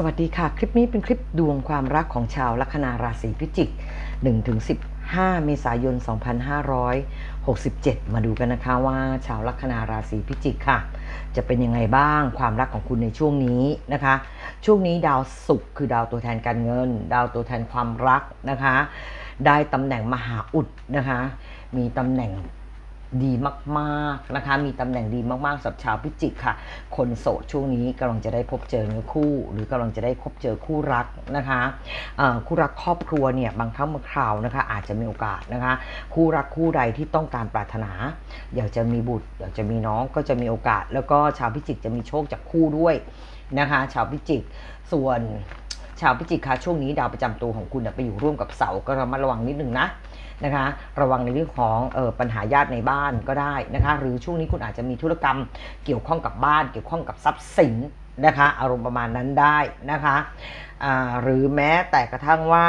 สวัสดีค่ะ คลิปนี้เป็นคลิปดวงความรักของชาวลัคนาราศีพิจิก 1-15 เมษายน 2567 มาดูกันนะคะว่าชาวลัคนาราศีพิจิกค่ะ จะเป็นยังไงบ้างความรักของคุณในช่วงนี้นะคะ ช่วงนี้ดาวศุกร์คือดาวตัวแทนการเงิน ดาวตัวแทนความรักนะคะ ได้ตำแหน่งมหาอุดนะคะ มีตำแหน่ง ดีมากๆนะคะ มีตำแหน่งดีมากๆสำหรับชาวพิจิกค่ะ คนโสดช่วงนี้กำลังจะได้พบเจอเนื้อคู่ หรือกำลังจะได้พบเจอคู่รักนะคะคู่รักครอบครัวเนี่ยบางครั้งบางคราวนะคะ อาจจะมีโอกาสนะคะ คู่รักคู่ใดที่ต้องการปรารถนา อยากจะมีบุตร อยากจะมีน้องก็จะมีโอกาส แล้วก็ชาวพิจิกจะมีโชคจากคู่ด้วยนะคะ ชาวพิจิกส่วน ชาวพิจิกคะช่วงนี้ดาวประจำตัวของคุณไปอยู่ร่วมกับเสาก็ระมัดระวังนิดนึงนะนะคะ ระวังในเรื่องของออปัญหาญาติในบ้านก็ได้นะคะ หรือช่วงนี้คุณอาจจะมีธุรกรรมเกี่ยวข้องกับบ้าน เกี่ยวข้องกับทรัพย์สินนะคะ อารมณ์ประมาณนั้นได้นะคะหรือแม้แต่กระทั่งว่า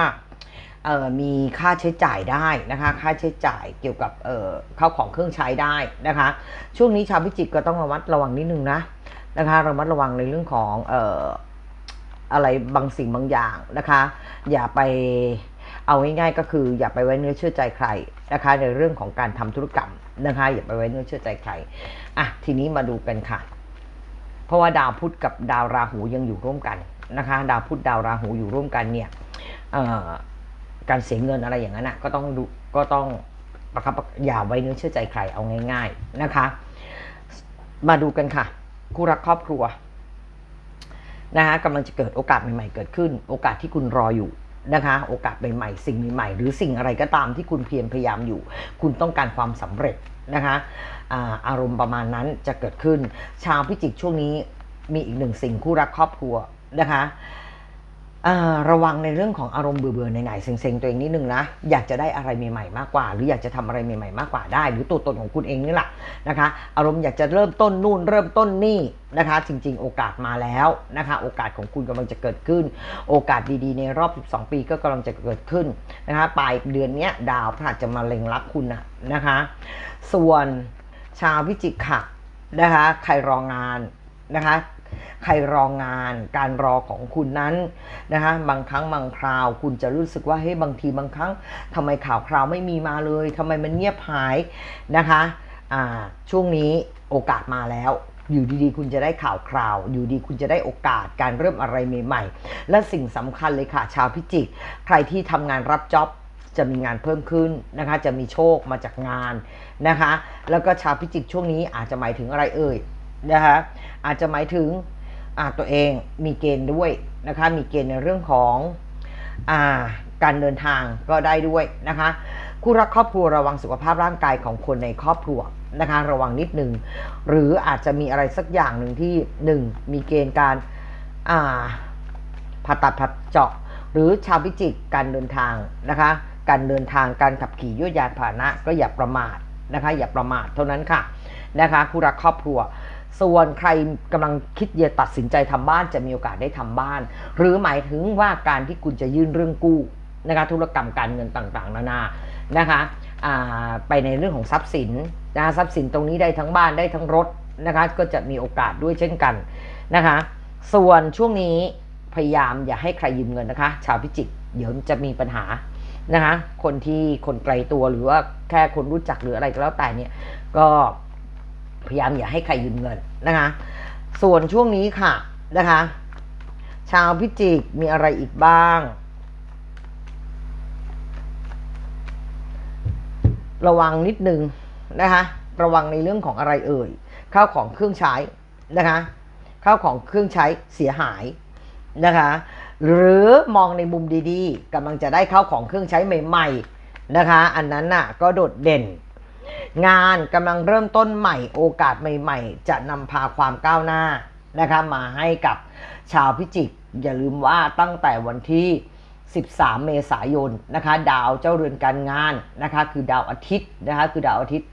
มีค่าใช้จ่ายได้นะคะ ค่าใช้จ่ายเกี่ยวกับเข้าวของเครื่องใช้ได้นะคะ ช่วงนี้ชาวพิจิกก็ต้องระมัดระวังนิดนึงนะนะคะ ระมัดระวังในเรื่องของ อะไรบางสิ่งบางอย่างนะคะ อย่าไปเอาง่ายๆก็คืออย่าไปไว้เนื้อเชื่อใจใครนะคะ ในเรื่องของการทำธุรกรรมนะคะ อย่าไปไว้เนื้อเชื่อใจใครอะทีนี้มาดูกันค่ะ เพราะว่าดาวพุธกับดาวราหูยังอยู่ร่วมกันนะคะ ดาวพุธดาวราหูอยู่ร่วมกันเนี่ยการเสียเงินอะไรอย่างนั้นนะก็ต้องดูก็ต้องประคับอย่าไว้เนื้อเชื่อใจใครเอาง่าย ๆนะคะ มาดูกันค่ะ คู่รักครอบครัว นะคะกำลังจะเกิดโอกาสใหม่ๆเกิดขึ้น โอกาสที่คุณรออยู่นะคะโอกาสใหม่ๆสิ่งใหม่ๆหรือสิ่งอะไรก็ตามที่คุณเพียรพยายามอยู่ คุณต้องการความสำเร็จนะคะอารมณ์ประมาณนั้นจะเกิดขึ้น ชาวพิจิกช่วงนี้มีอีกหนึ่งสิ่งคู่รักครอบครัวนะคะ ระวังในเรื่องของอารมณ์เบื่อๆไหนๆเซ็งๆตัวเองนิดนึงนะอยากจะได้อะไรใหม่ๆมากกว่า หรืออยากจะทำอะไรใหม่ๆมากกว่าได้ หรือตัวตนของคุณเองนี่แหละนะคะ อารมณ์อยากจะเริ่มต้นนู่นเริ่มต้นนี่นะคะ จริงๆ โอกาสมาแล้วนะคะ โอกาสของคุณกำลังจะเกิดขึ้น โอกาสดีๆ ในรอบ 12 ปีก็กำลังจะเกิดขึ้นนะคะปลายเดือนนี้ดาวพฤหัสจะมาเล็งรักคุณนะนะคะ ส่วนชาวพิจิกค่ะนะคะใครรองานนะคะ ใครรองานการรอของคุณนั้นนะคะบางครั้งบางคราว คุณจะรู้สึกว่าเฮ้ยบางทีบางครั้งทำไมข่าวคราวไม่มีมาเลยทำไมมันเงียบหายนะคะอ่าช่วงนี้โอกาสมาแล้วอยู่ดีๆ คุณจะได้ข่าวคราว อยู่ดีคุณจะได้โอกาสการเริ่มอะไรใหม่ๆ และสิ่งสำคัญเลยค่ะ ชาวพิจิก ใครที่ทำงานรับจ็อบจะมีงานเพิ่มขึ้นนะคะ จะมีโชคมาจากงานนะคะ แล้วก็ชาวพิจิกช่วงนี้อาจจะหมายถึงอะไรเอ่ย นะคะอาจจะหมายถึงอาตัวเองมีเกณฑ์ด้วยนะคะมีเกณฑ์ในเรื่องของอ่าการเดินทางก็ได้ด้วยนะคะคู่รักครอบครัวระวังสุขภาพร่างกายของคนในครอบครัวนะคะระวังนิดหนึ่งหรืออาจจะมีอะไรสักอย่างหนึ่งที่หนึ่งมีเกณฑ์การผ่าตัดผ่าเจาะ หรือชาวพิจิกการเดินทางนะคะการเดินทางการขับขี่ยวดยานพาหนะก็อย่าประมาทนะคะอย่าประมาทเท่านั้นค่ะนะคะคู่รักครอบครัว ส่วนใครกำลังคิดจะตัดสินใจทำบ้านจะมีโอกาสได้ทำบ้าน หรือหมายถึงว่าการที่คุณจะยื่นเรื่องกู้นะคะธุรกรรมการเงินต่างๆ นานานะคะอ่าไปในเรื่องของทรัพย์สินนะทรัพย์สินตรงนี้ได้ทั้งบ้านได้ทั้งรถนะคะก็จะมีโอกาสด้วยเช่นกันนะคะ ส่วนช่วงนี้พยายามอย่าให้ใครยืมเงินนะคะ ชาวพิจิกเดี๋ยวจะมีปัญหานะคะ คนที่คนไกลตัวหรือว่าแค่คนรู้จักหรืออะไรก็แล้วแต่เนี่ยก็ พยายามอย่าให้ใครยืมเงินนะคะ ส่วนช่วงนี้ค่ะนะคะ ชาวพิจิกมีอะไรอีกบ้าง ระวังนิดนึงนะคะ ระวังในเรื่องของอะไรเอ่ยข้าวของเครื่องใช้นะคะข้าวของเครื่องใช้เสียหายนะคะ หรือมองในมุมดีๆกำลังจะได้ข้าวของเครื่องใช้ใหม่ ๆนะคะ อันนั้นน่ะก็โดดเด่น งานกำลังเริ่มต้นใหม่โอกาสใหม่ ๆ จะนำพาความก้าวหน้านะคะมาให้กับชาวพิจิก อย่าลืมว่าตั้งแต่วันที่ 13 เมษายนนะคะ ดาวเจ้าเรือนการงานนะคะคือดาวอาทิตย์นะคะคือดาวอาทิตย์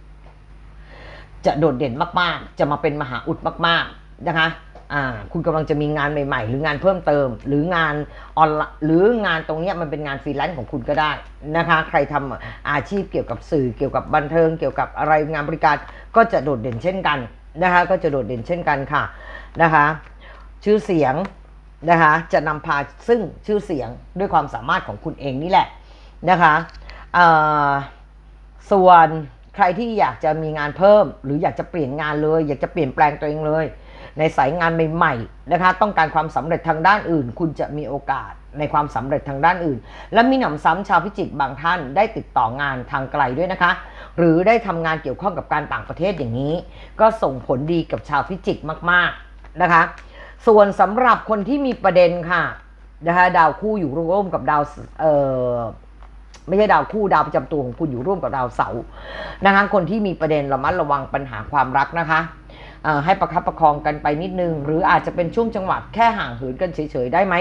จะโดดเด่นมากๆ จะมาเป็นมหาอุดมาก ๆนะคะ อ่าคุณกำลังจะมีงานใหม่ ๆ หรืองานเพิ่มเติม หรืองานออนไลน์หรืองานตรงนี้มันเป็นงานฟรีแลนซ์ของคุณก็ได้นะคะ ใครทำอาชีพเกี่ยวกับสื่อเกี่ยวกับบันเทิง เกี่ยวกับอะไรงานบริการก็จะโดดเด่นเช่นกันนะคะก็จะโดดเด่นเช่นกันค่ะนะคะ ชื่อเสียงนะคะจะนำพาซึ่งชื่อเสียงด้วยความสามารถของคุณเองนี่แหละนะคะส่วนใครที่อยากจะมีงานเพิ่ม หรืออยากจะเปลี่ยนงานเลย อยากจะเปลี่ยนแปลงตัวเองเลย ในสายงานใหม่ๆนะคะต้องการความสำเร็จทางด้านอื่น คุณจะมีโอกาสในความสำเร็จทางด้านอื่น และมีหนำซ้ำชาวพิจิกบางท่านได้ติดต่องานทางไกลด้วยนะคะ หรือได้ทำงานเกี่ยวข้องกับการต่างประเทศอย่างนี้ ก็ส่งผลดีกับชาวพิจิกมากๆนะคะ ส่วนสำหรับคนที่มีประเด็นค่ะนะคะดาวคู่อยู่ร่วมกับดาวเอ่อไม่ใช่ดาวคู่ดาวประจำตัวของคุณอยู่ร่วมกับดาวเสาร์นะคะคนที่มีประเด็นระมัดระวังปัญหาความรักนะคะ ให้ประคับประคองกันไปนิดนึง หรืออาจจะเป็นช่วงจังหวะแค่ห่างเหินกันเฉยๆได้ไหม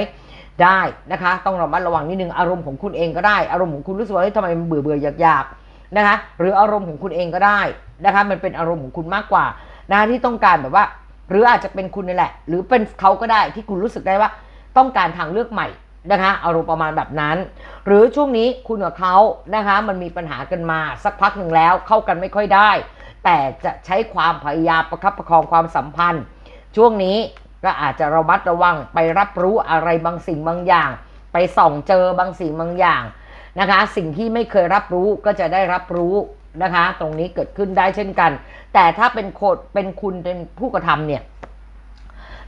ได้นะคะ ต้องระมัดระวังนิดนึงอารมณ์ของคุณเองก็ได้อารมณ์ของคุณรู้สึกว่าเฮ้ยทำไมมันเบื่อเบื่อๆอยากๆนะคะหรืออารมณ์ของคุณเองก็ได้นะคะมันเป็นอารมณ์ของคุณมากกว่านะะที่ต้องการแบบว่า หรืออาจจะเป็นคุณนี่แหละ หรือเป็นเขาก็ได้ที่คุณรู้สึกได้ว่า ต้องการทางเลือกใหม่นะคะอารมณ์ประมาณแบบนั้น หรือช่วงนี้คุณกับเขานะคะมันมีปัญหากันมาสักพักหนึ่งแล้วเข้ากันไม่ค่อยได้ แต่จะใช้ความพยายามประคับประคองความสัมพันธ์ ช่วงนี้ก็อาจจะระมัดระวังไปรับรู้อะไรบางสิ่งบางอย่าง ไปส่องเจอบางสิ่งบางอย่างนะคะ สิ่งที่ไม่เคยรับรู้ก็จะได้รับรู้นะคะ ตรงนี้เกิดขึ้นได้เช่นกัน แต่ถ้าเป็นโคดเป็นคุณเป็นผู้กระทำเนี่ย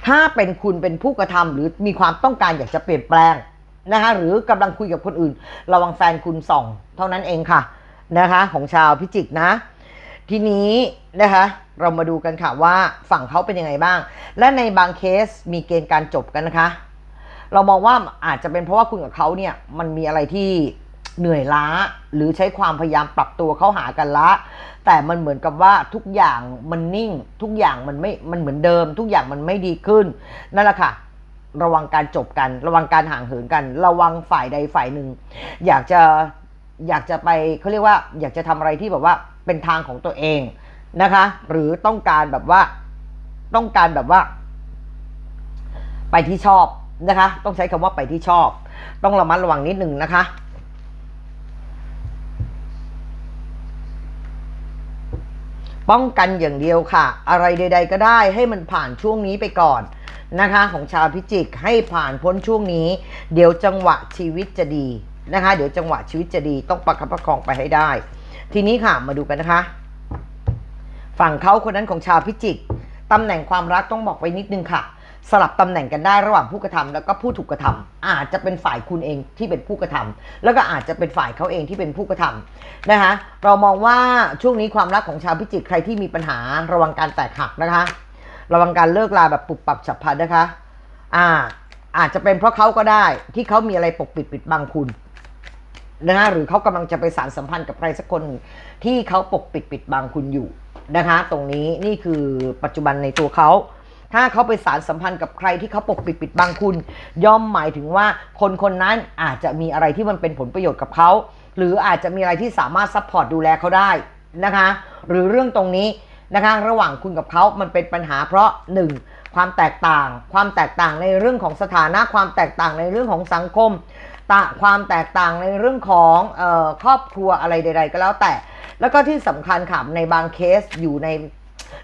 ถ้าเป็นคุณเป็นผู้กระทำหรือมีความต้องการอยากจะเปลี่ยนแปลงนะคะหรือกำลังคุยกับคนอื่น ระวังแฟนคุณส่อง เท่านั้นเองค่ะนะคะ ของชาวพิจิกนะ ทีนี้นะคะเรามาดูกันค่ะว่าฝั่งเขาเป็นยังไงบ้าง และในบางเคสมีเกณฑ์การจบกันนะคะ เรามองว่าอาจจะเป็นเพราะว่าคุณกับเขาเนี่ยมันมีอะไรที่เหนื่อยล้า หรือใช้ความพยายามปรับตัวเข้าหากันละ แต่มันเหมือนกับว่าทุกอย่างมันนิ่ง ทุกอย่างมันไม่มันเหมือนเดิม ทุกอย่างมันไม่ดีขึ้นนั่นแหละค่ะระวังการจบกัน ระวังการห่างเหินกัน ระวังฝ่ายใดฝ่ายหนึ่งอยากจะอยากจะไปเขาเรียกว่า อยากจะทำอะไรที่แบบว่า เป็นทางของตัวเองนะคะ หรือต้องการแบบว่าต้องการแบบว่า ไปที่ชอบนะคะ ต้องใช้คำว่าไปที่ชอบ ต้องระมัดระวังนิดหนึ่งนะคะป้องกันอย่างเดียวค่ะ อะไรใด ๆ ก็ได้ให้มันผ่านช่วงนี้ไปก่อนนะคะ ของชาวพิจิกให้ผ่านพ้นช่วงนี้ เดี๋ยวจังหวะชีวิตจะดีนะคะ เดี๋ยวจังหวะชีวิตจะดีต้องประคับประคองไปให้ได้ ทีนี้ค่ะมาดูกันนะคะ ฝั่งเขาคนนั้นของชาวพิจิกตำแหน่งความรักต้องบอกไว้นิดนึงค่ะ สลับตำแหน่งกันได้ระหว่างผู้กระทำแล้วก็ผู้ถูกกระทำอาจจะเป็นฝ่ายคุณเองที่เป็นผู้กระทำแล้วก็อาจจะเป็นฝ่ายเขาเองที่เป็นผู้กระทำนะคะเรามองว่าช่วงนี้ความรักของชาวพิจิกใครที่มีปัญหาระวังการแตกหักนะคะ ระวังการเลิกลาแบบปุบปับฉับพลันนะคะ อ่าอาจจะเป็นเพราะเขาก็ได้ที่เขามีอะไรปกปิดปิดบังคุณ นะหรือเขากำลังจะไปสารสัมพันธ์กับใครสักคนที่เขาปกปิดปิดบังคุณอยู่นะคะตรงนี้นี่คือปัจจุบันในตัวเขาถ้าเขาไปสารสัมพันธ์กับใครที่เขาปกปิดปิดบังคุณ ย่อมหมายถึงว่าคนคนนั้นอาจจะมีอะไรที่มันเป็นผลประโยชน์กับเขาหรืออาจจะมีอะไรที่สามารถซัพพอร์ตดูแลเขาได้นะคะหรือเรื่องตรงนี้นะคะระหว่างคุณกับเขามันเป็นปัญหาเพราะ 1. ความแตกต่าง ความแตกต่างในเรื่องของสถานะความแตกต่างในเรื่องของสังคม ตะความแตกต่างในเรื่องของออครอบครัวอะไรใด ๆ ก็แล้วแต่ แล้วก็ที่สำคัญค่ะในบางเคสอยู่ใน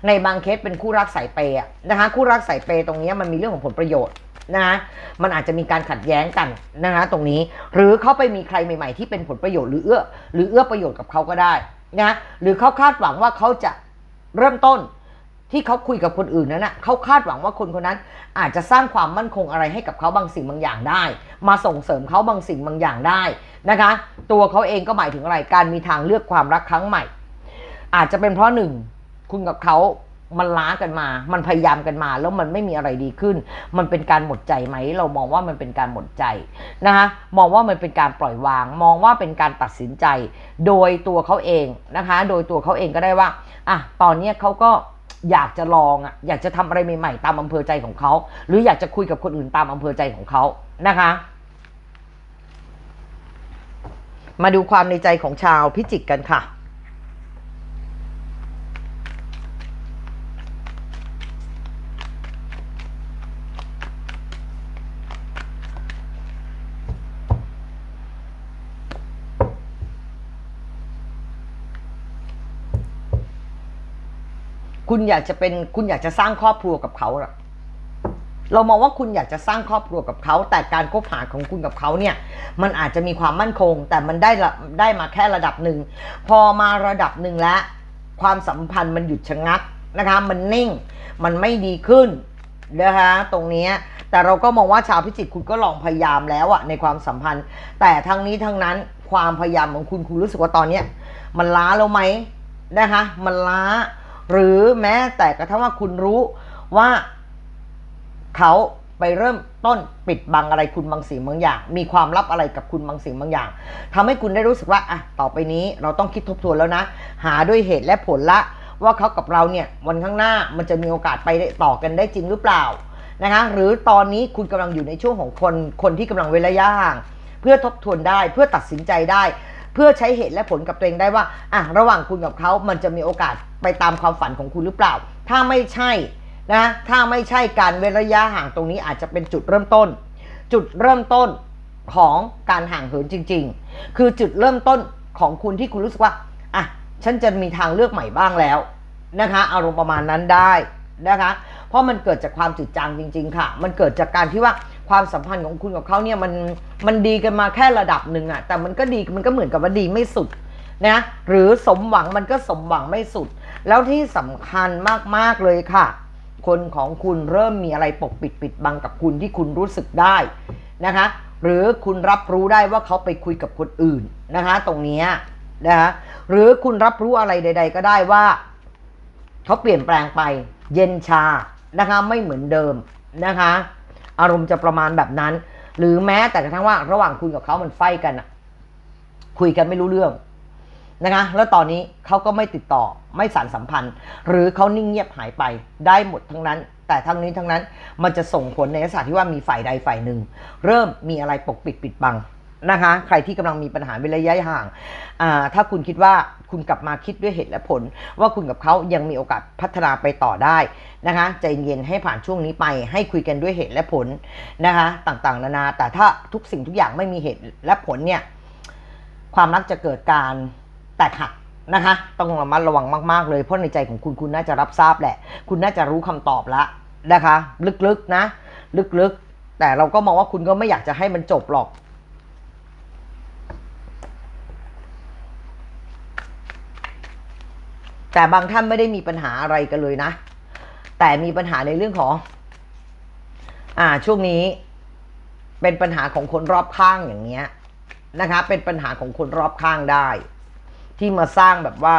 ในบางเคสเป็นคู่รักสายเปย์นะคะคู่รักสายเปย์ตรงนี้มันมีเรื่องของผลประโยชน์นะคะมันอาจจะมีการขัดแย้งกันนะคะตรงนี้หรือเขาไปมีใครใหม่ ๆ ที่เป็นผลประโยชน์หรือเอื้อหรือเอื้อประโยชน์กับเขาก็ได้นะหรือเขาคาดหวังว่าเขาจะเริ่มต้น ที่เขาคุยกับคนอื่นนั้นนะเขาคาดหวังว่าคนคนนั้นอาจจะสร้างความมั่นคงอะไรให้กับเขาบางสิ่งบางอย่างได้ มาส่งเสริมเขาบางสิ่งบางอย่างได้นะคะ ตัวเขาเองก็หมายถึงอะไรการมีทางเลือกความรักครั้งใหม่ อาจจะเป็นเพราะหนึ่งคุณกับเขามันล้ากันมา มันพยายามกันมา แล้วมันไม่มีอะไรดีขึ้น มันเป็นการหมดใจไหม เรามองว่ามันเป็นการหมดใจนะคะมองว่ามันเป็นการปล่อยวาง มองว่าเป็นการตัดสินใจ โดยตัวเขาเองนะคะ โดยตัวเขาเองก็ได้ว่า อะ ตอนเนี้เขาก็ อยากจะลองอะอยากจะทำอะไรใหม่ๆตามอำเภอใจของเขา หรืออยากจะคุยกับคนอื่นตามอำเภอใจของเขานะคะ มาดูความในใจของชาวพิจิกกันค่ะ คุณอยากจะเป็นคุณอยากจะสร้างครอบครัวกับเขาเรามองว่าคุณอยากจะสร้างครอบครัวกับเขา แต่การคบหาของคุณกับเขาเนี่ยมันอาจจะมีความมั่นคง แต่มันได้ได้มาแค่ระดับหนึ่งพอมาระดับหนึ่งแล้ว ความสัมพันธ์มันหยุดชะงักนะคะมันนิ่งมันไม่ดีขึ้นนะคะตรงนี้แต่เราก็มองว่าชาวพิจิกคุณก็ลองพยายามแล้วอะในความสัมพันธ์ แต่ทั้งนี้ทั้งนั้นความพยายามของคุณคุณรู้สึกว่าตอนเนี้ยมันล้าแล้วไหมนะคะมันล้า หรือแม้แต่กระทั่งว่าคุณรู้ว่าเขาไปเริ่มต้นปิดบังอะไรคุณบางสิ่งบางอย่าง มีความลับอะไรกับคุณบางสิ่งบางอย่างทำให้คุณได้รู้สึกว่าอะต่อไปนี้เราต้องคิดทบทวนแล้วนะ หาด้วยเหตุและผลละ ว่าเขากับเราเนี่ยวันข้างหน้ามันจะมีโอกาสไปต่อกันได้จริงหรือเปล่านะคะหรือตอนนี้คุณกำลังอยู่ในช่วงของคนคนที่กำลังเว้นระยะห่างเพื่อทบทวนได้เพื่อตัดสินใจได้ เพื่อใช้เหตุและผลกับตัวเองได้ว่าอะระหว่างคุณกับเขามันจะมีโอกาสไปตามความฝันของคุณหรือเปล่า ถ้าไม่ใช่นะถ้าไม่ใช่การเว้นระยะห่างตรงนี้อาจจะเป็นจุดเริ่มต้น จุดเริ่มต้นของการห่างเหินจริง ๆ คือจุดเริ่มต้นของคุณที่คุณรู้สึกว่าอะฉันจะมีทางเลือกใหม่บ้างแล้วนะคะ อารมณ์ประมาณนั้นได้นะคะ เพราะมันเกิดจากความจืดจางจริง ๆ ค่ะ มันเกิดจากการที่ว่า ความสัมพันธ์ของคุณกับเขาเนี่ยมันมันดีกันมาแค่ระดับหนึ่งอะแต่มันก็ดีมันก็เหมือนกับว่าดีไม่สุดนะหรือสมหวังมันก็สมหวังไม่สุด แล้วที่สำคัญมากๆเลยค่ะ คนของคุณเริ่มมีอะไรปกปิดปิดบังกับคุณที่คุณรู้สึกได้นะคะ หรือคุณรับรู้ได้ว่าเขาไปคุยกับคนอื่นนะคะ ตรงนี้นะคะหรือคุณรับรู้อะไรใด ๆ ก็ได้ว่าเขาเปลี่ยนแปลงไป เย็นชานะคะไม่เหมือนเดิมนะคะ อารมณ์จะประมาณแบบนั้น หรือแม้แต่กระทั่งว่าระหว่างคุณกับเขามันไฟกันอะคุยกันไม่รู้เรื่องนะคะแล้วตอนนี้เขาก็ไม่ติดต่อไม่สารสัมพันธ์ หรือเขานิ่งเงียบหายไปได้หมดทั้งนั้น แต่ทั้งนี้ทั้งนั้นมันจะส่งผลในลักษณะที่ว่ามีฝ่ายใดฝ่ายหนึ่ง เริ่มมีอะไรปกปิดปิดบัง นะคะ ใครที่กำลังมีปัญหาเป็นระยะห่าง ถ้าคุณคิดว่าคุณกลับมาคิดด้วยเหตุและผล ว่าคุณกับเขายังมีโอกาสพัฒนาไปต่อได้นะคะใจเย็นให้ผ่านช่วงนี้ไป ให้คุยกันด้วยเหตุและผลนะคะต่างๆ นานา แต่ถ้าทุกสิ่งทุกอย่างไม่มีเหตุและผลเนี่ยความรักจะเกิดการแตกหักนะคะต้องระมัดระวังมากๆเลยเพราะในใจของคุณคุณน่าจะรับทราบแหละ คุณน่าจะรู้คำตอบแล้วนะคะ ลึกๆนะ ลึกๆ แต่เราก็มองว่าคุณก็ไม่อยากจะให้มันจบหรอก แต่บางท่านไม่ได้มีปัญหาอะไรกันเลยนะ แต่มีปัญหาในเรื่องของ อ่า ช่วงนี้ เป็นปัญหาของคนรอบข้างอย่างเงี้ยนะคะ เป็นปัญหาของคนรอบข้างได้ ที่มาสร้างแบบว่า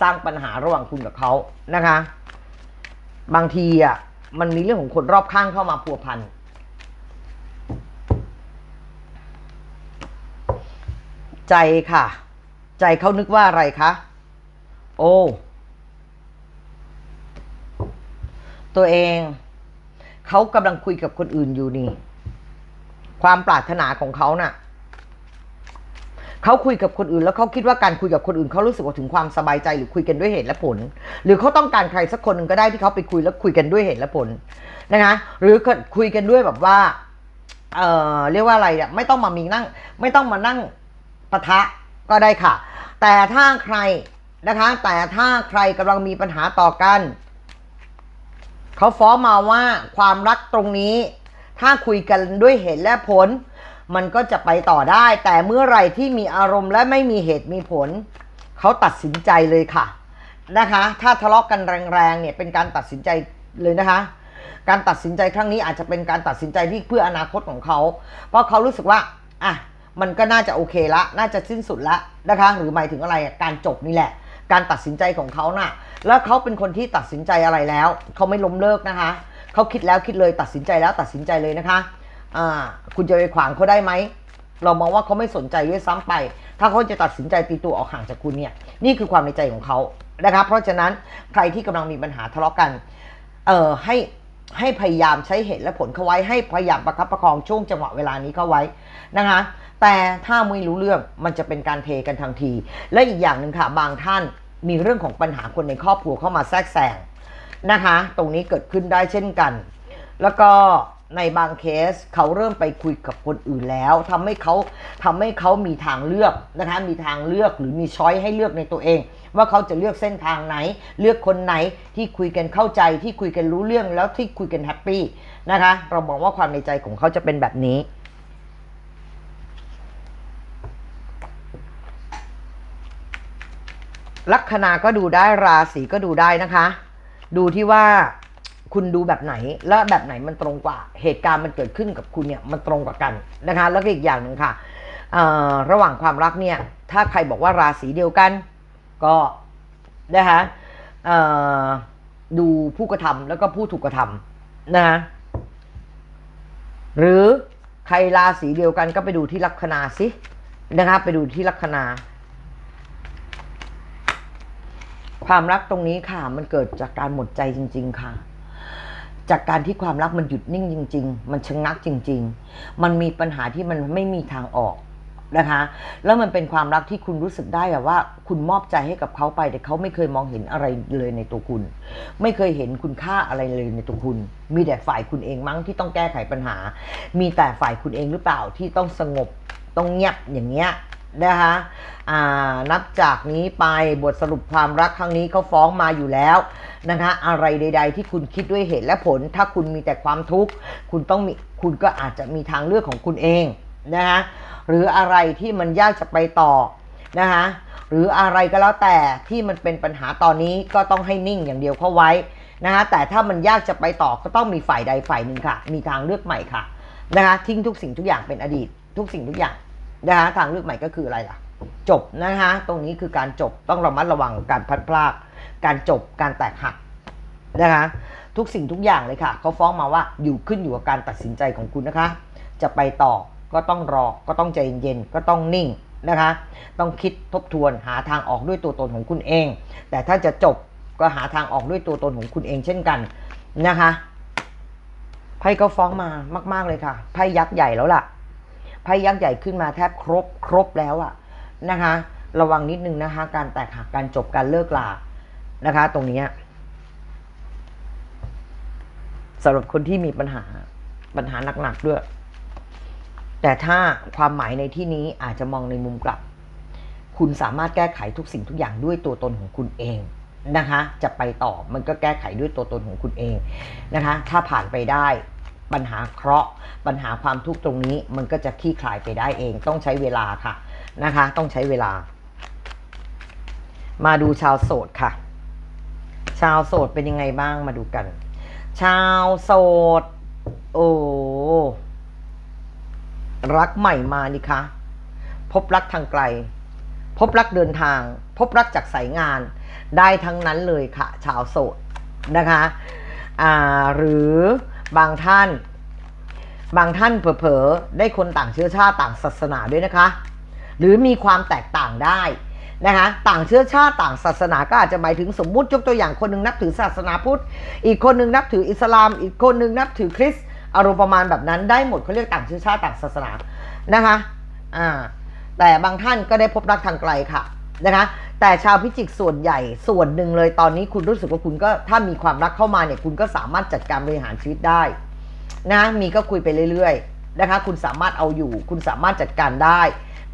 สร้างปัญหาระหว่างคุณกับเขานะคะ บางทีอะมันมีเรื่องของคนรอบข้างเข้ามาพัวพันใจค่ะ ใจเขานึกว่าอะไรคะ โอ้ตัวเอง เขากำลังคุยกับคนอื่นอยู่นี่ ความปรารถนาของเขาน่ะเขาคุยกับคนอื่นแล้วเขาคิดว่าการคุยกับคนอื่นเขารู้สึกว่าถึงความสบายใจหรือคุยกันด้วยเหตุและผล หรือเขาต้องการใครสักคนหนึ่งก็ได้ที่เขาไปคุยแล้วคุยกันด้วยเหตุและผลนะคะหรือคุยกันด้วยแบบว่าเอ่อเรียกว่าอะไรอะไม่ต้องมามีนั่ง ไม่ต้องมานั่งปะทะก็ได้ค่ะ แต่ถ้าใคร นะคะ แต่ถ้าใครกำลังมีปัญหาต่อกัน เขาฟ้องมาว่าความรักตรงนี้ ถ้าคุยกันด้วยเหตุและผล มันก็จะไปต่อได้ แต่เมื่อไรที่มีอารมณ์และไม่มีเหตุมีผล เขาตัดสินใจเลยค่ะนะคะ ถ้าทะเลาะกันแรงๆเนี่ยเป็นการตัดสินใจเลยนะคะการตัดสินใจครั้งนี้อาจจะเป็นการตัดสินใจที่เพื่ออนาคตของเขา เพราะเขารู้สึกว่าอะมันก็น่าจะโอเคละ น่าจะสิ้นสุดละนะคะ หรือหมายถึงอะไรการจบนี่แหละ การตัดสินใจของเขาน่ะ แล้วเขาเป็นคนที่ตัดสินใจอะไรแล้ว เขาไม่ล้มเลิกนะคะเขาคิดแล้วคิดเลยตัดสินใจแล้วตัดสินใจเลยนะคะอ่าคุณจะไปขวางเขาได้ไหมเรามองว่าเขาไม่สนใจด้วยซ้ำไป ถ้าเขาจะตัดสินใจตีตัวออกห่างจากคุณเนี่ย นี่คือความในใจของเขานะคะเพราะฉะนั้นใครที่กำลังมีปัญหาทะเลาะกัน เอ่อ ให้ให้พยายามใช้เหตุและผลเข้าไว้ ให้พยายามประคับประคองช่วงจังหวะเวลานี้เข้าไว้นะคะ แต่ถ้าไม่รู้เรื่องมันจะเป็นการเทกันทันที และอีกอย่างหนึ่งค่ะบางท่าน มีเรื่องของปัญหาคนในครอบครัวเข้ามาแทรกแซงนะคะ ตรงนี้เกิดขึ้นได้เช่นกัน แล้วก็ในบางเคสเขาเริ่มไปคุยกับคนอื่นแล้วทำให้เขาทำให้เขามีทางเลือกนะคะ มีทางเลือกหรือมีช้อยให้เลือกในตัวเอง ว่าเขาจะเลือกเส้นทางไหน เลือกคนไหนที่คุยกันเข้าใจที่คุยกันรู้เรื่องแล้วที่คุยกันแฮปปี้นะคะ เรามองว่าความในใจของเขาจะเป็นแบบนี้ ลัคนาก็ดูได้ราศีก็ดูได้นะคะ ดูที่ว่าคุณดูแบบไหน และแบบไหนมันตรงกว่า เหตุการณ์มันเกิดขึ้นกับคุณเนี่ยมันตรงกว่ากันนะคะ แล้วก็อีกอย่างหนึ่งค่ะระหว่างความรักเนี่ย ถ้าใครบอกว่าราศีเดียวกัน ก็นะคะดูผู้กระทำแล้วก็ผู้ถูกกระทำนะคะหรือใครราศีเดียวกันก็ไปดูที่ลัคนาสินะคะไปดูที่ลัคนา ความรักตรงนี้ค่ะ มันเกิดจากการหมดใจจริง ๆ ค่ะ จากการที่ความรักมันหยุดนิ่งจริง ๆ มันชะงักจริง ๆ มันมีปัญหาที่มันไม่มีทางออกนะคะ แล้วมันเป็นความรักที่คุณรู้สึกได้อะว่า คุณมอบใจให้กับเขาไป แต่เขาไม่เคยมองเห็นอะไรเลยในตัวคุณ ไม่เคยเห็นคุณค่าอะไรเลยในตัวคุณ มีแต่ฝ่ายคุณเองมั้งที่ต้องแก้ไขปัญหา มีแต่ฝ่ายคุณเองหรือเปล่าที่ต้องสงบต้องเงียบอย่างเงี้ย นะคะนับจากนี้ไปบทสรุปความรักครั้งนี้เขาฟ้องมาอยู่แล้วนะคะอะไรใด ๆ ที่คุณคิดด้วยเหตุและผล ถ้าคุณมีแต่ความทุกข์คุณต้องมีคุณก็อาจจะมีทางเลือกของคุณเองนะคะหรืออะไรที่มันยากจะไปต่อนะคะหรืออะไรก็แล้วแต่ที่มันเป็นปัญหาตอนนี้ก็ต้องให้นิ่งอย่างเดียวเข้าไว้นะคะแต่ถ้ามันยากจะไปต่อก็ต้องมีฝ่ายใดฝ่ายหนึ่งค่ะ มีทางเลือกใหม่ค่ะนะคะทิ้งทุกสิ่งทุกอย่างเป็นอดีต ทุกสิ่งทุกอย่าง นะคะทางเลือกใหม่ก็คืออะไรล่ะ จบนะคะตรงนี้คือการจบต้องระมัดระวังการพลัดพรากการจบการแตกหักนะคะทุกสิ่งทุกอย่างเลยค่ะเขาฟ้องมาว่าอยู่ขึ้นอยู่กับการตัดสินใจของคุณนะคะ จะไปต่อก็ต้องรอก็ต้องใจเย็นๆก็ต้องนิ่งนะคะ ต้องคิดทบทวนหาทางออกด้วยตัวตนของคุณเอง แต่ถ้าจะจบก็หาทางออกด้วยตัวตนของคุณเองเช่นกันนะคะไพ่ก็ฟ้องมามาก ๆเลยค่ะไพ่ยักษ์ใหญ่แล้วล่ะ พ่ยักษ์ใหญ่ขึ้นมาแทบครบครบแล้วอะนะคะ ระวังนิดนึงนะคะ การแตกหักการจบการเลิกลานะคะ ตรงนี้สำหรับคนที่มีปัญหาปัญหาหนักๆด้วย แต่ถ้าความหมายในที่นี้อาจจะมองในมุมกลับ คุณสามารถแก้ไขทุกสิ่งทุกอย่างด้วยตัวตนของคุณเองนะคะ จะไปต่อมันก็แก้ไขด้วยตัวตนของคุณเองนะคะ ถ้าผ่านไปได้ ปัญหาเคราะห์ปัญหาความทุกข์ตรงนี้มันก็จะคลี่คลายไปได้เอง ต้องใช้เวลาค่ะนะคะ ต้องใช้เวลา มาดูชาวโสดค่ะ ชาวโสดเป็นยังไงบ้างมาดูกัน ชาวโสดโอ้รักใหม่มานี่คะพบรักทางไกล พบรักเดินทาง พบรักจากสายงาน ได้ทั้งนั้นเลยค่ะ ชาวโสดนะคะ อ่าหรือ บางท่าน บางท่านเผลอๆได้คนต่างเชื้อชาติต่างศาสนาด้วยนะคะ หรือมีความแตกต่างได้นะคะต่างเชื้อชาติต่างศาสนาก็อาจจะหมายถึงสมมุติยกตัวอย่างคนหนึ่งนับถือศาสนาพุทธ อีกคนหนึ่งนับถืออิสลาม อีกคนหนึ่งนับถือคริสต์อารมณ์ประมาณแบบนั้นได้หมดเขาเรียกต่างเชื้อชาติต่างศาสนานะคะอ่าแต่บางท่านก็ได้พบรักทางไกลค่ะ นะคะแต่ชาวพิจิกส่วนใหญ่ส่วนหนึ่งเลยตอนนี้คุณรู้สึกว่าคุณก็ถ้ามีความรักเข้ามาเนี่ยคุณก็สามารถจัดการบริหารชีวิตได้นะมีก็คุยไปเรื่อยๆนะคะคุณสามารถเอาอยู่ คุณสามารถจัดการได้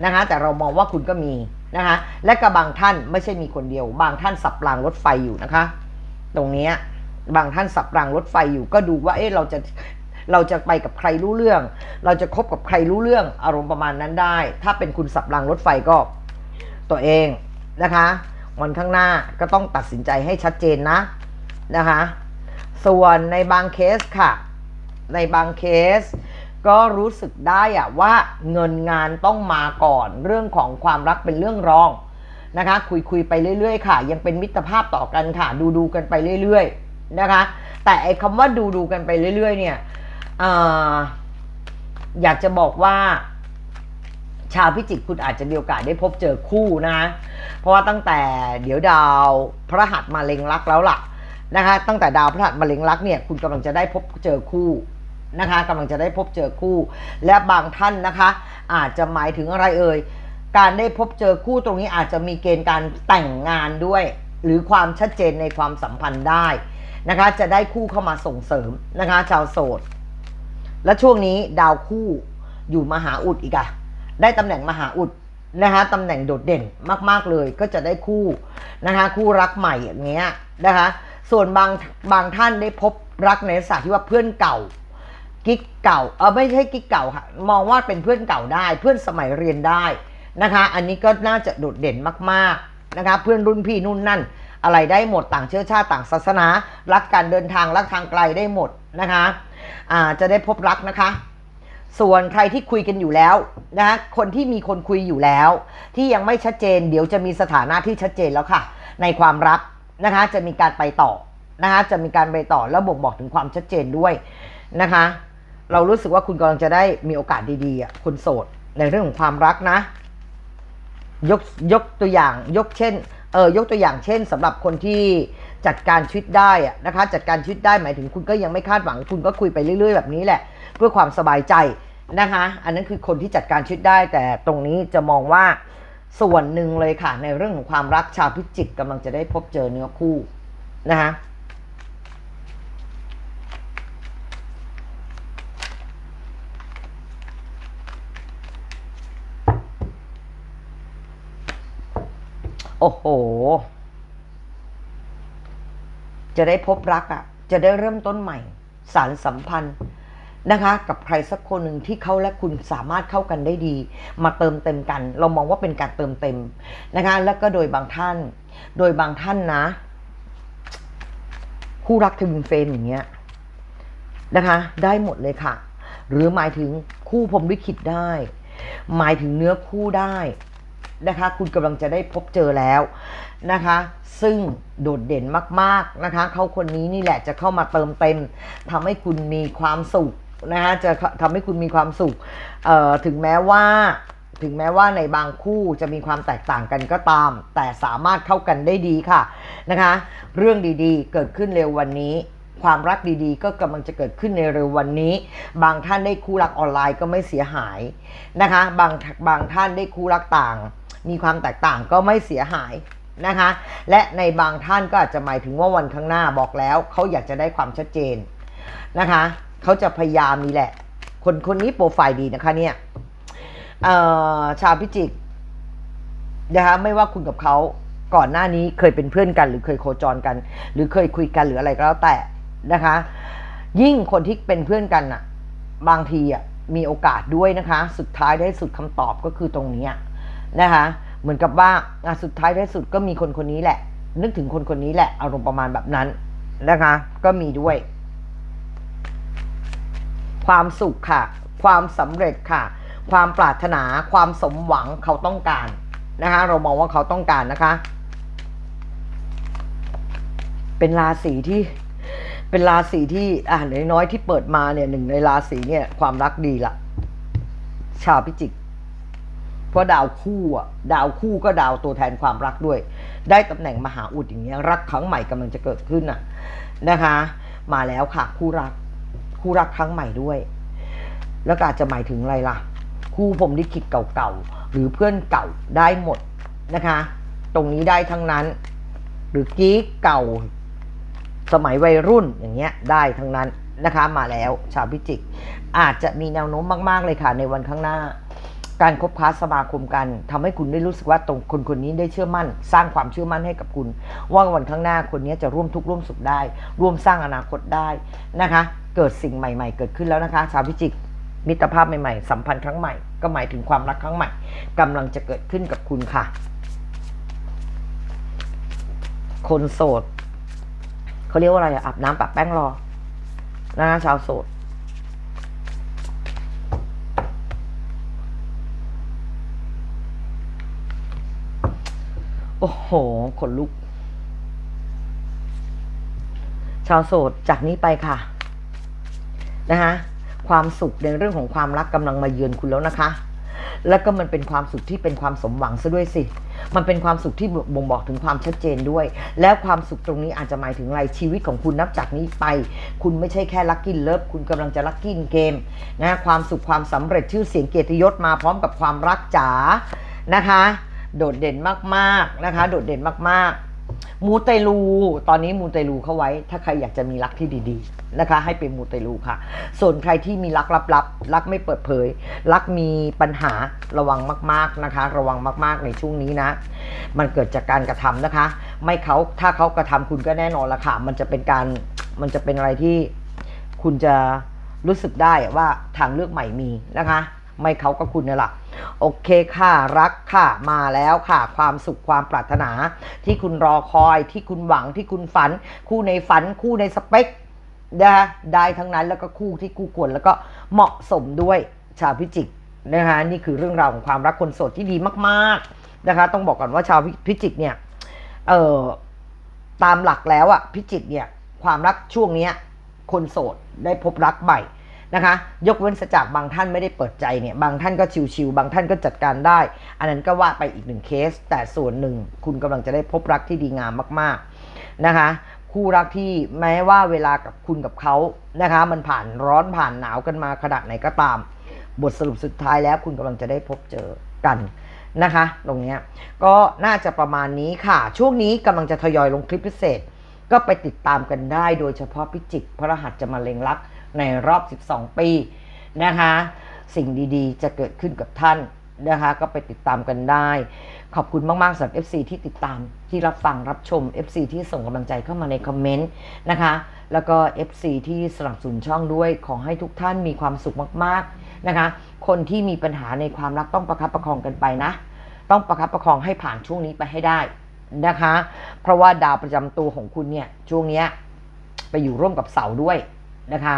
นะคะแต่เรามองว่าคุณก็มีนะคะและกับบางท่านไม่ใช่มีคนเดียว บางท่านสับรางรถไฟอยู่นะคะ ตรงนี้บางท่านสับรางรถไฟอยู่ก็ดูว่าเอ๊ะเราจะเราจะไปกับใครรู้เรื่อง เราจะคบกับใครรู้เรื่องอารมณ์ประมาณนั้นได้ ถ้าเป็นคุณสับรางรถไฟก็ ตัวเองนะคะ วันข้างหน้าก็ต้องตัดสินใจให้ชัดเจนนะนะคะ ส่วนในบางเคสค่ะ ในบางเคส ก็รู้สึกได้อะว่าเงินงานต้องมาก่อนเรื่องของความรักเป็นเรื่องรองนะคะ คุยคุยไปเรื่อยๆ ค่ะ ยังเป็นมิตรภาพต่อกันค่ะ ดูดูกันไปเรื่อยๆนะคะ แต่ไอ้คำว่าดูดูกันไปเรื่อยๆ เนี่ยออยากจะบอกว่า ชาวพิจิกคุณอาจจะมีโอกาสได้พบเจอคู่นะ เพราะว่าตั้งแต่เดี๋ยวดาวพระหัสมาเล็งรักแล้วล่ะนะคะ ตั้งแต่ดาวพฤหัสมะเร็งรักเนี่ยคุณกำลังจะได้พบเจอคู่นะคะกำลังจะได้พบเจอคู่ และบางท่านนะคะ อาจจะหมายถึงอะไรเอ่ยการได้พบเจอคู่ตรงนี้อาจจะมีเกณฑ์การแต่งงานด้วย หรือความชัดเจนในความสัมพันธ์ได้นะคะ จะได้คู่เข้ามาส่งเสริมนะคะ ชาวโสด และช่วงนี้ดาวคู่อยู่มหาอุดอีกอะ ได้ตำแหน่งมหาอุดนะคะตำแหน่งโดดเด่นมาก ๆเลยก็จะได้คู่นะคะคู่รักใหม่อย่างเงี้ยนะคะส่วนบางบางท่านได้พบรักในลักษณะที่ว่าเพื่อนเก่ากิ๊กเก่าเออไม่ใช่กิ๊กเก่าค่ะมองว่าเป็นเพื่อนเก่าได้ เพื่อนสมัยเรียนได้นะคะ อันนี้ก็น่าจะโดดเด่นมากๆนะคะเพื่อนรุ่นพี่นู่นนั่น อะไรได้หมดต่างเชื้อชาติต่างศาสนา รักการเดินทางรักทางไกลได้หมดนะคะอ่าจะได้พบรักนะคะ ส่วนใครที่คุยกันอยู่แล้วนะคะคนที่มีคนคุยอยู่แล้ว ที่ยังไม่ชัดเจน เดี๋ยวจะมีสถานะที่ชัดเจนแล้วค่ะ ในความรักนะคะจะมีการไปต่อนะคะจะมีการไปต่อแล้วบ่งบอกถึงความชัดเจนด้วยนะคะ เรารู้สึกว่าคุณกำลังจะได้มีโอกาสดีๆอะคนโสดในเรื่องของความรักนะ ยกยกตัวอย่างยกเช่นเออยกตัวอย่างเช่นสำหรับคนที่จัดการชีวิตได้อะนะคะ จัดการชีวิตได้หมายถึงคุณก็ยังไม่คาดหวัง คุณก็คุยไปเรื่อย ๆ แบบนี้แหละ เพื่อความสบายใจนะคะอันนั้นคือคนที่จัดการชีวิตได้แต่ตรงนี้จะมองว่าส่วนหนึ่งเลยค่ะ ในเรื่องของความรักชาวพิจิกกำลังจะได้พบเจอเนื้อคู่นะคะโอ้โห จะได้พบรักอะ่ะ จะได้เริ่มต้นใหม่ สารสัมพันธ์ นะคะ กับใครสักคนหนึ่งที่เขาและคุณสามารถเข้ากันได้ดี มาเติมเต็มกัน เรามองว่าเป็นการเติมเต็มนะคะ แล้วก็โดยบางท่าน โดยบางท่านนะ คู่รักทวินเฟรมอย่างเงี้ยนะคะ ได้หมดเลยค่ะ หรือหมายถึงคู่พรมลิขิตได้ หมายถึงเนื้อคู่ได้นะคะ คุณกำลังจะได้พบเจอแล้วนะคะ ซึ่งโดดเด่นมากๆนะคะ เขาคนนี้นี่แหละจะเข้ามาเติมเต็มทำให้คุณมีความสุข นะคะจะทำให้คุณมีความสุขถึงแม้ว่าถึงแม้ว่าในบางคู่จะมีความแตกต่างกันก็ตาม แต่สามารถเข้ากันได้ดีค่ะนะคะ เรื่องดีๆ เกิดขึ้นเร็ววันนี้ ความรักดีๆ ก็กำลังจะเกิดขึ้นในเร็ววันนี้ บางท่านได้คู่รักออนไลน์ก็ไม่เสียหายนะคะ บางบางท่านได้คู่รักต่าง มีความแตกต่างก็ไม่เสียหายนะคะ และในบางท่านก็อาจจะหมายถึงว่าวันข้างหน้าบอกแล้วเขาอยากจะได้ความชัดเจนนะคะ เขาจะพยายามนี่แหละ คนคนนี้โปรไฟล์ดีนะคะเนี่ยชาวพิจิกนะคะไม่ว่าคุณกับเขาก่อนหน้านี้เคยเป็นเพื่อนกัน หรือเคยโคจรกัน หรือเคยคุยกันหรืออะไรก็แล้วแต่นะคะ ยิ่งคนที่เป็นเพื่อนกันอะบางทีอะมีโอกาสด้วยนะคะ สุดท้ายได้สุดคำตอบก็คือตรงนี้นะคะ เหมือนกับว่าสุดท้ายได้สุดก็มีคนคนนี้แหละ นึกถึงคนคนนี้แหละอารมณ์ประมาณแบบนั้นนะคะ ก็มีด้วย ความสุขค่ะ ความสำเร็จค่ะ ความปรารถนาความสมหวังเขาต้องการนะคะ เรามองว่าเขาต้องการนะคะ เป็นราศีที่เป็นราศีที่อ่าน้อยๆที่เปิดมาเนี่ยหนึ่งในราศีเนี่ยความรักดีละชาวพิจิกเพราะดาวคู่อะดาวคู่ก็ดาวตัวแทนความรักด้วย ได้ตำแหน่งมหาอุดอย่างเงี้ยรักครั้งใหม่กำลังจะเกิดขึ้นอะนะคะ มาแล้วค่ะคู่รัก คู่รักครั้งใหม่ด้วย แล้วก็อาจจะหมายถึงอะไรล่ะ คู่ผมลิขิตเก่าๆหรือเพื่อนเก่าได้หมดนะคะ ตรงนี้ได้ทั้งนั้น หรือกี้เก่า สมัยวัยรุ่นอย่างเงี้ยได้ทั้งนั้นนะคะ มาแล้วชาวพิจิก อาจจะมีแนวโน้มมาก ๆเลยค่ะในวันข้างหน้า การคบค้าสมาคมกันทำให้คุณได้รู้สึกว่าตรงคนคนนี้ได้เชื่อมั่น สร้างความเชื่อมั่นให้กับคุณ ว่าวันข้างหน้าคนนี้จะร่วมทุกข์ร่วมสุขได้ ร่วมสร้างอนาคตได้นะคะ เกิดสิ่งใหม่ ๆ เกิดขึ้นแล้วนะคะชาวพิจิกมิตรภาพใหม่ๆสัมพันธ์ครั้งใหม่ก็หมายถึงความรักครั้งใหม่กำลังจะเกิดขึ้นกับคุณค่ะ คนโสดเขาเรียกว่าอะไรอะอาบน้ำปะแป้งรอนะคะชาวโสด อ้โหขนลุก ชาวโสดจากนี้ไปค่ะ นะคะความสุขในเรื่องของความรักกำลังมาเยือนคุณแล้วนะคะ แล้วก็มันเป็นความสุขที่เป็นความสมหวังซะด้วยสิ มันเป็นความสุขที่บ่งบอกถึงความชัดเจนด้วย แล้วความสุขตรงนี้อาจจะหมายถึงอะไรชีวิตของคุณนับจากนี้ไป คุณไม่ใช่แค่ลักกินเลิฟคุณกำลังจะลักกินเกมนะความสุขความสำเร็จชื่อเสียงเกียรติยศมาพร้อมกับความรักจ๋านะคะ โดดเด่นมากๆนะคะ โดดเด่นมากมูเตลู ตอนนี้มูเตลูเข้าไว้ ถ้าใครอยากจะมีรักที่ดีๆนะคะ ให้เป็นมูเตลูค่ะ ส่วนใครที่มีรักลับๆรักไม่เปิดเผย รักมีปัญหาระวังมากๆนะคะ ระวังมากๆในช่วงนี้นะ มันเกิดจากการกระทำนะคะ ไม่เขาถ้าเขากระทำคุณก็แน่นอนละค่ะ มันจะเป็นการมันจะเป็นอะไรที่คุณจะรู้สึกได้ว่าทางเลือกใหม่มีนะคะ ไม่เขาก็คุณนี่แหละโอเคค่ะรักค่ะมาแล้วค่ะ ความสุขความปรารถนา ที่คุณรอคอยที่คุณหวังที่คุณฝัน คู่ในฝันคู่ในสเปคนะคะได้ทั้งนั้นแล้วก็คู่ที่คู่ควรแล้วก็เหมาะสมด้วยชาวพิจิกนะคะนี่คือเรื่องราวของความรักคนโสดที่ดีมากๆนะคะ ต้องบอกก่อนว่าชาวพิจิกเนี่ยเอ่อตามหลักแล้วอะพิจิกเนี่ยความรักช่วงเนี้ยคนโสดได้พบรักใหม่ นะคะ ยกเว้นจากบางท่านไม่ได้เปิดใจเนี่ยบางท่านก็ชิวๆบางท่านก็จัดการได้ อันนั้นก็ว่าไปอีกหนึ่งเคส แต่ส่วนหนึ่งคุณกำลังจะได้พบรักที่ดีงามมากๆนะคะ คู่รักที่แม้ว่าเวลากับคุณกับเขานะคะ มันผ่านร้อนผ่านหนาวกันมาขนาดไหนก็ตาม บทสรุปสุดท้ายแล้วคุณกำลังจะได้พบเจอกันนะคะ ตรงนี้ก็น่าจะประมาณนี้ค่ะ ช่วงนี้กำลังจะทยอยลงคลิปพิเศษ ก็ไปติดตามกันได้โดยเฉพาะพิจิกพระรหัสจะมาเล็งรัก ในรอบ 12 ปีนะคะ สิ่งดีๆ จะเกิดขึ้นกับท่านนะคะ ก็ไปติดตามกันได้ ขอบคุณมากๆสำหรับ FC ที่ติดตามที่รับฟังรับชม FC ที่ส่งกำลังใจเข้ามาในคอมเมนต์นะคะ แล้วก็ FC ที่สนับสนุนช่องด้วย ขอให้ทุกท่านมีความสุขมากๆนะคะ คนที่มีปัญหาในความรักต้องประคับประคองกันไปนะ ต้องประคับประคองให้ผ่านช่วงนี้ไปให้ได้นะคะ เพราะว่าดาวประจำตัวของคุณเนี่ยช่วงเนี้ยไปอยู่ร่วมกับเสาด้วย นะคะ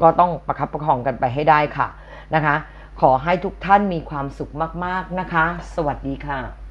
ก็ต้องประคับประคองกันไปให้ได้ค่ะนะคะ ขอให้ทุกท่านมีความสุขมาก ๆ นะคะ สวัสดีค่ะ